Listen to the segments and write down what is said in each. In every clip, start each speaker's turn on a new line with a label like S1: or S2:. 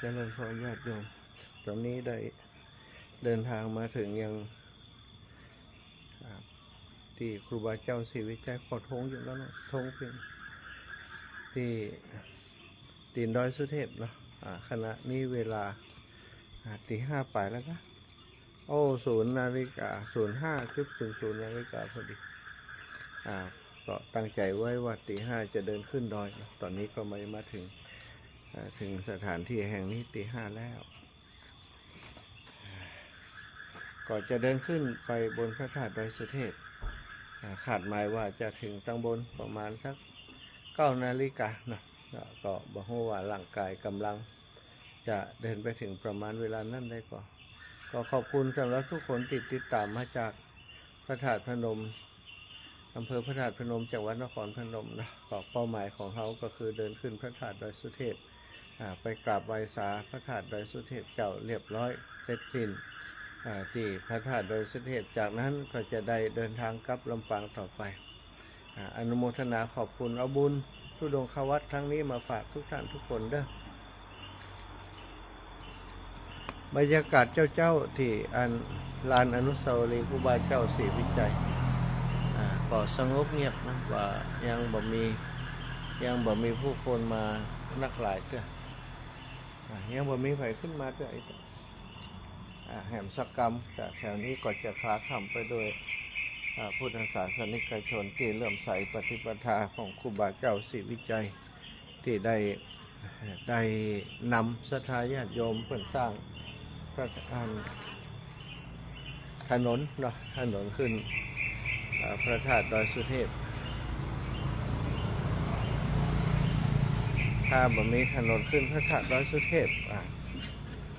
S1: เจริญพรญาติโยม ตอนนี้ได้เดินทางมาถึงยังที่ครูบาเจ้าศรีวิจัยขอทงอยู่แล้วนะทงเป็นที่ตีนดอยสุเทพเนาะขณะนี้เวลาตีห้าไปแล้วนะโอ้ศูนย์นาฬิกาศูนย์ห้าคลิปศูนย์ศูนย์นาฬิกาพอดีอ่าก็ตั้งใจไว้ว่าตีห้าจะเดินขึ้นดอยนะตอนนี้ก็ไม่มาถึง ถึงสถานที่แห่งนี้ตีห้าแล้ว ก่อนจะเดินขึ้นไปบนพระธาตุดอยสุเทพอ่าคาดหมายว่าจะถึงตั้งบนประมาณสักเก้านาฬิกานะก็บอกว่าร่างกายกำลังจะเดินไปถึงประมาณเวลานั้นได้ก่อนก็ขอบคุณสำหรับทุกคนติดติดตามมาจากพระธาตุพนมอำเภอพระธาตุพนมจังหวัดนครพนมนะก็เป้าหมายของเขาก็คือเดินขึ้นพระธาตุดอยสุเทพ ไปกราบไหว้สาพระธาตุดอยสุเทพเจ้าเรียบร้อยเสร็จสิ้นที่พระธาตุดอยสุเทพจากนั้นก็จะได้เดินทางกลับลำปางต่อไปอนุโมทนาขอบคุณเอาบุญทุดงควัตครั้งนี้มาฝากทุกท่านทุกคนเด้อบรรยากาศเจ้าเจ้าๆที่อันลานอนุสาวรีย์ครูบาเจ้าศรีวิจัยอ่าก็สงบเงียบนะว่ายังบ่มียังบ่มีผู้คนมานักหลายเด้อ อ่ยังบ่มีไผขึ้นมาด้อไอ้เด้ออ่าแหมสักกรรมจากแถวนี้ก็จะคลาคำไปโดยพุทธศาสนิกชนที่เลื่อมใสปฏิปทาของครูบาเจ้าศรีวิจัยที่ได้ได้นำสถาญาติโยมเพื่อสร้างพระอันถนนเนาะถนนขึ้นพระธาตุดอยสุเทพ ถ้าบ่มีถนนขึ้นพระธาตุดอยสุเทพ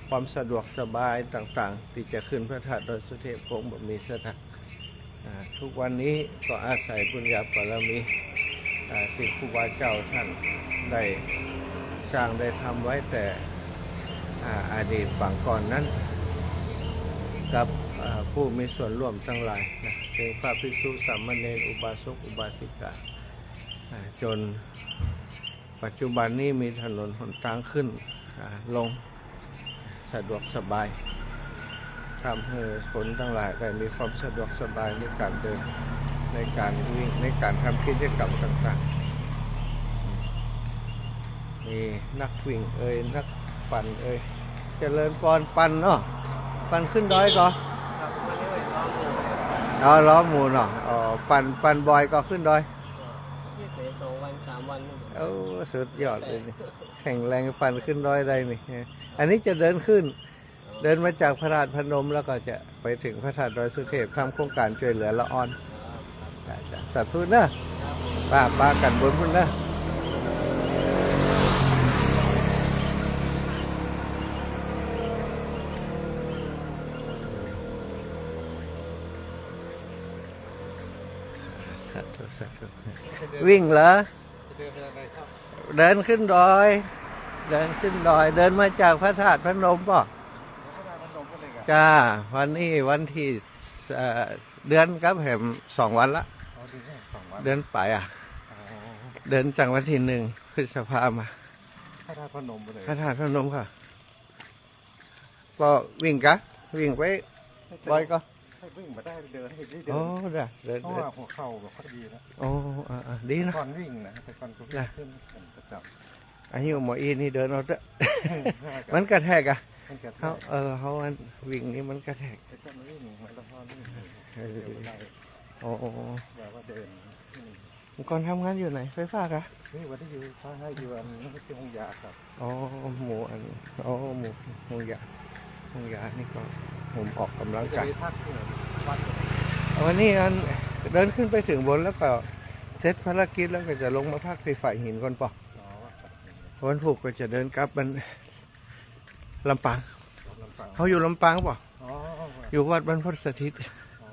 S1: ความสะดวกสบายต่างๆ ที่จะขึ้นพระธาตุดอยสุเทพคงบ่มีสถานอ่าทุกวันนี้ก็อาศัยบุญญาบารมีอ่าที่ครูบาเจ้าท่านได้สร้างได้ทำไว้แต่ออดีตฝั่งก่อนนั้น กับผู้มีส่วนร่วมทั้งหลายนะเป็นพระภิกษุสามเณรอุบาสกอุบาสิกาจน ปัจจุบันนี้มีถนนหนทางขึ้นอ่าลงสะดวกสบายทำให้คนทั้งหลายได้มีความสะดวกสบายในการเดินในการวิ่งในการทำกิจกรรมต่างๆมีนักวิ่งเอ่ยนักปั่นเอ่ยเจริญปอนปั่นเนาะปั่นขึ้นดอยก็อ๋อล้อหมูเนาะอ๋อปั่นปั่นบอยก็ขึ้นดอย
S2: ที่เตะ สองวันสามวันนี่
S1: โอ้สุดยอดเลยนี่แข่งแรงปั่นขึ้นร้อยได้นี่อันนี้จะเดินขึ้น เดินมาจากพระธาตุพนมแล้วก็จะไปถึงพระธาตุดอยสุเทพทำโครงการช่วยเหลือละออนจ้ะจ้ะสาธุนะป้าป้ากันบนพุ่นนะ วิ่งเหรอ เดินขึ้นดอย เดินขึ้นดอย เดินมาจากพระธาตุพนมป่ะจ้า วันนี้วันที่เอ่อเดือนครับแหมสองวันละ เดือนไปอะ เดินจากวันที่หนึ่งพฤษภามา
S3: พระธาตุพนมไปเลย
S1: พระธาตุพนมค่ะ ก็วิ่งกะวิ่งไปบอยก็
S3: ให้วิ่งมาได้เดินให้ได้เดิ
S1: โอ้
S3: น
S1: ได้เดิน
S3: เพราะ
S1: เดิน
S3: ว่าหัวเข่าแบบพอดีนะ
S1: โอ้อ่าอ่าดีนะ
S3: ก่อนวิ่งนะแต่ก่อนก็วิ่
S1: จ้ะ
S3: งขึ้นเป็นประจ
S1: อายุหมออีนี่เดินเอาเถอะำมันกระแทกอะ
S3: มันจะ
S1: เขาเออเขาอันวิ่งนี่มันกระแทก
S3: ไอ้ต้นวิ่งมันต้องพอวิ่ง
S1: เออ
S3: เดินได้
S1: โอ้โอ้โอ้
S3: แบบว่าเดิน
S1: ก่อนทำงานอยู่ไหนไฟฟ้ากะ
S3: นี่วันที่อยู่ฟ้าให้อยู่อันนี้คือห้องยาครับ
S1: อ๋อหมูอัน อ๋อหมูหมูยาหมูยานี่ก็ ผมออกกำลัง
S3: จะ
S1: กาย
S3: ไปพักที่ไหนวัด
S1: วันนี้อันเดินขึ้นไปถึงบนแล้วก็เสร็จภารกิจแล้วก็จะลงมาพักที่ฝ่ายหินก่อนปะ
S3: อ๋อวัด
S1: วันผูกก็จะเดินกลับมันลำปาง
S3: ลำปาง
S1: เขาอยู่ลำปางปะ
S3: อ๋อ
S1: อยู่วัดบรรพตสถิต
S3: อ๋อ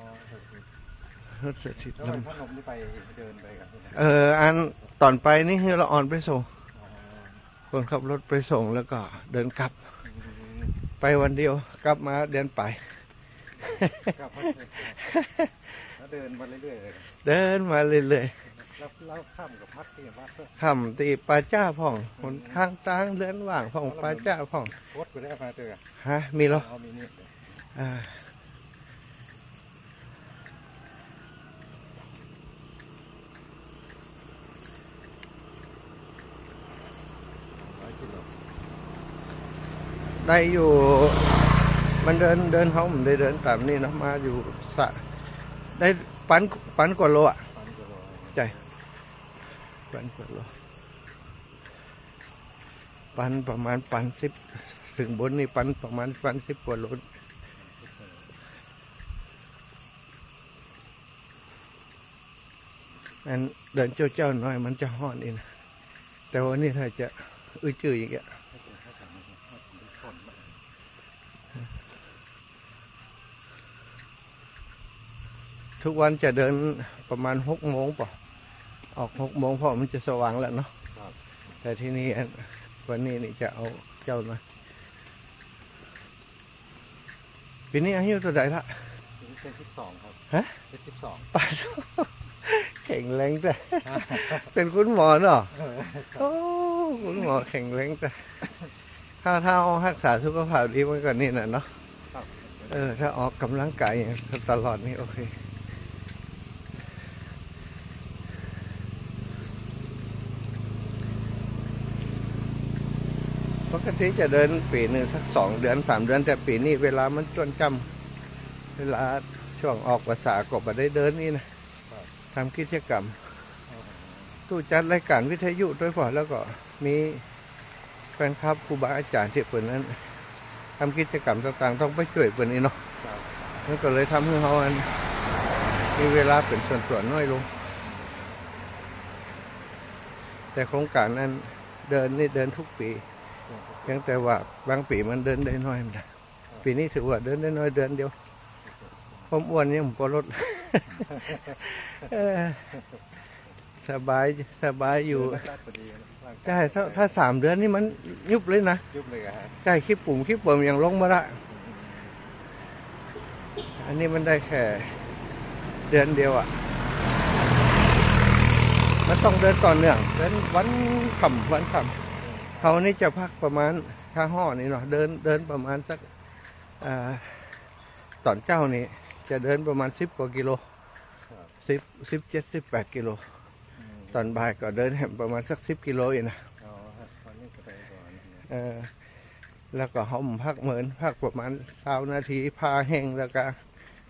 S1: วัดสถิต
S3: แล้ว
S1: ล
S3: ไปพนมนี่ไปเดินไปกันำ
S1: เอออันตอนไปนี่คือเราอ่อนไปส่ง
S3: อ๋อ
S1: คนขับรถไปส่งแล้วก็เดินกลับ ไปวันเดียวกลับมาเดือนไป
S3: กลับมาแล้วเดินมาเรื่อยๆเลย
S1: เดินมาเรื่อย
S3: แล้วแล้วข้ามกับพักที่วัดก็
S1: คำตีปลาจ้าพ่องคนข้างตางเลือนว่างพ่องปลาจ้าพ่อง
S3: โคตรไปได้มาเจอ
S1: ฮะมีเหรอ
S3: เอามีนี่
S1: อ่า ได้อยู่ มันเดินเดินเขาผมได้เดินตามนี่เนาะมาอยู่สะ ได้ปันปันกว่าโลอะ
S3: ปันกิโล
S1: ใจปันกว่าโลปันประมาณปันสิบถึงบนนี่ปันประมาณปันสิบกว่าโลอันเดินเจ้าเจ้าๆหน่อยมันจะห่อนอีกนะแต่ว่านี่ถ้าจะอื้อจืออย่างเงี้ย
S3: ให้ถึงให้ถึงให้ถึงคนมา
S1: ทุกวันจะเดินประมาณหกโมงป่ะออกหกโมงเพราะมันจะสว่างแล้วเนาะแต่ที่นี่อันวันนี้นี่จะเอาเจ้าหน่อยปีนี้อายุเท่าไหร่ละ
S3: ถึงเป็นสิบสองครับ
S1: ฮะ
S3: เป็นสิบสอง
S1: ป้าแข็งแรงแต่เป็นคุณหมอเนาะโอ้คุณหมอแข็งแรงแต่ถ้าถ้าเอารักษาสุขภาพดีมันก็นี่น่ะเนาะ
S3: ครับ
S1: เออ ถ้าออกกำลังกายอย่างตลอดนี่โอเค ปกติจะเดินปีหนึ่งสักสองเดือนสามเดือน แต่ปีนี้เวลามันจวนจำเวลาช่วงออกภาษาก็มาได้เดินนี่นะทำกิจกรรมตู้จัดรายการวิทยุด้วยพอแล้วก็มีแฟนคลับครูบาอาจารย์ที่เปิดนั้นทำกิจกรรมต่างๆ ต้องไปช่วยเปิดนี่เนาะนั่นก็เลยทำให้เขาอันมีเวลาเป็นส่วนตัวน้อยลง แต่โครงการนั้นเดินนี่เดินทุกปี เพียงแต่ว่าบางปีมันเดินได้น้อยนะปีนี้ถือว่าเดินได้น้อยเดือนเดียวผมอ้วนยังผมก็ลดเออสบายสบายอยู่
S3: ได้พอดีร่างกาย
S1: ใช่ถ้าถ้าสามเดือนนี่มันยุบเลยนะ
S3: ยุบเลยอะฮะ
S1: ใช่ขี้ปุ่มขี้เปิมยังลงมาละอันนี้มันได้แค่เดือนเดียวอะ มันต้องเดินต่อเนื่องเดินวันขำวันขำ เขานี่จะพักประมาณถ้าห่อนี่เนาะเดินเดินประมาณสักอ่าตอนเจ้านี่จะเดินประมาณสิบกว่ากิโลสิบสิบเจ็ดสิบแปดกิโล
S3: อืม
S1: ตอนบ่ายก็เดินแหมประมาณสักสิบกิโลเองนะ
S3: เอาฮะตอนนี้ก็ไปก่อน
S1: เออแล้วก็ห้อมพักเหมือนพักประมาณสานาทีพาแห้งแล้วก็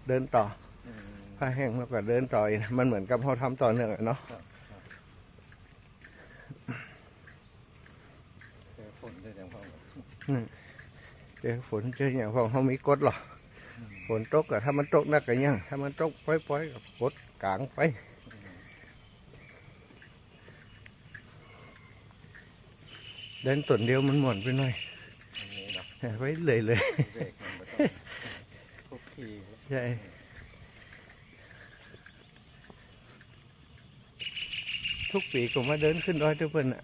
S1: เดินต่อ
S3: อืม
S1: พาแห้งแล้วก็เดินต่ออีกมันเหมือนกับเราทำต่อเนื่องอะเนาะ
S3: เจอฝนได้ยังพอ
S1: เจอฝนเจออย่างพอเขามีกฎหรอฝนตกก็ถ้ามันตกนักก็ยังถ้ามันตกปล่อยๆก็กดกลางไปเดินตนเดียวมันหม่นไปหน่อย
S3: อันนี้เนาะ
S1: ไว้เลยเลย
S3: เบรกมันไม่ต้องทุกที
S1: ใช่ทุกปีก็มาเดินขึ้นดอยทุกเพิ่นอะ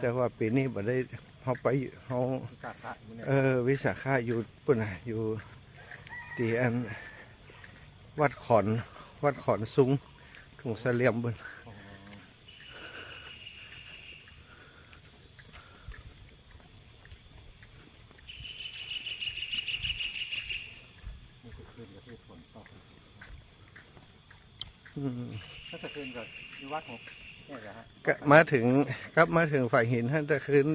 S1: แต่ว่าปีนี้บ่ได้ เขาไปเขา
S3: กาดละมันเนี่ย
S1: เออวิสาขาอยู่ปุ่นน่ะอยู่ตีอันวัดขอน วัดขอนสูงถุงเสลียมบน
S3: อ๋อนี่คือคืนกับที่ฝนตก
S1: อืม
S3: ถ้าจะคืนกับที่วัดของเนี่ยเหรอฮะ
S1: ก็มาถึงครับมาถึงฝ่ายหินท่านแต่คืน